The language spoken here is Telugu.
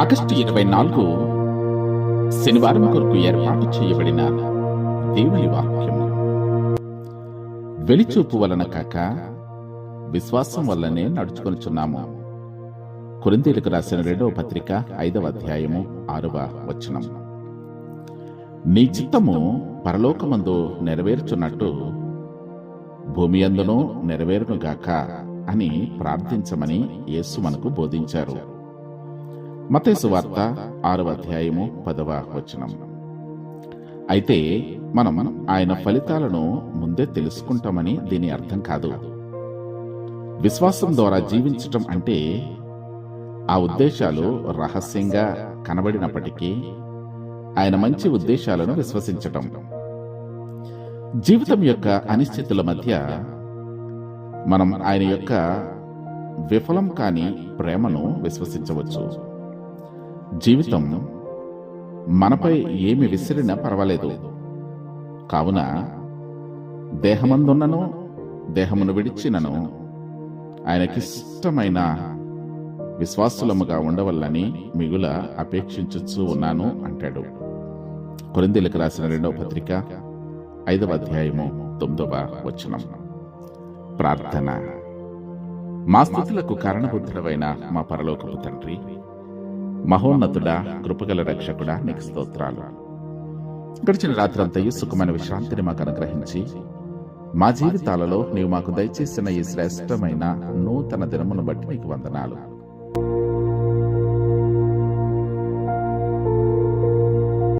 ఆగస్టు ఇరవై నాలుగు శనివారం కొరకు ఏర్పాటు చేయబడిన దేవుని వాక్యం. వెలిచూపు వలన కాక విశ్వాసం వల్లనే నడుచుకొనిచున్నాము. కొరిందీలకు రాసిన రెండవ పత్రిక ఐదవ అధ్యాయము ఆరవ వచనం. నీ చిత్తము పరలోకమందు నెరవేర్చున్నట్టు భూమి అందును నెరవేరునుగాక అని ప్రార్థించమని యేసు మనకు బోధించారు. మతేసు వార్త ఆరవ అధ్యాయము పదవ వచనం. అయితే మనం ఆయన ఫలితాలను ముందే తెలుసుకుంటామని దీని అర్థం కాదు. విశ్వాసం ద్వారా జీవించటం అంటే ఆ ఉద్దేశాలు రహస్యంగా కనబడినప్పటికీ ఆయన మంచి ఉద్దేశాలను విశ్వసించటం. జీవితం యొక్క అనిశ్చితుల మధ్య మనం ఆయన యొక్క విఫలం కాని ప్రేమను విశ్వసించవచ్చు. జీవితం మనపై ఏమి విసిరినా పర్వాలేదు. కావున దేహమందున్నను దేహమును విడిచినను. ఆయనకిష్టమైన విశ్వాసులముగా ఉండవల్లని మిగుల అపేక్షించుచూ ఉన్నాను అంటాడు. కొరిందీలకు రాసిన రెండవ పత్రిక ఐదవ అధ్యాయము తొమ్మిదవ వచనం. ప్రార్థన. మా స్థితులకు కారణబుద్ధుడవైన మా పరలోకపు తండ్రి మహోన్నతుడా కృపగల రక్షకుడా నీకు స్తోత్రాలు. గడిచిన రాత్రంతయు సుఖమైన విశ్రాంతిని మాకు అనుగ్రహించి మా జీవితాలలో నీవు మాకు దయచేసిన ఈ శ్రేష్టమైన నూతన దినమును బట్టి నీకు వందనాలు.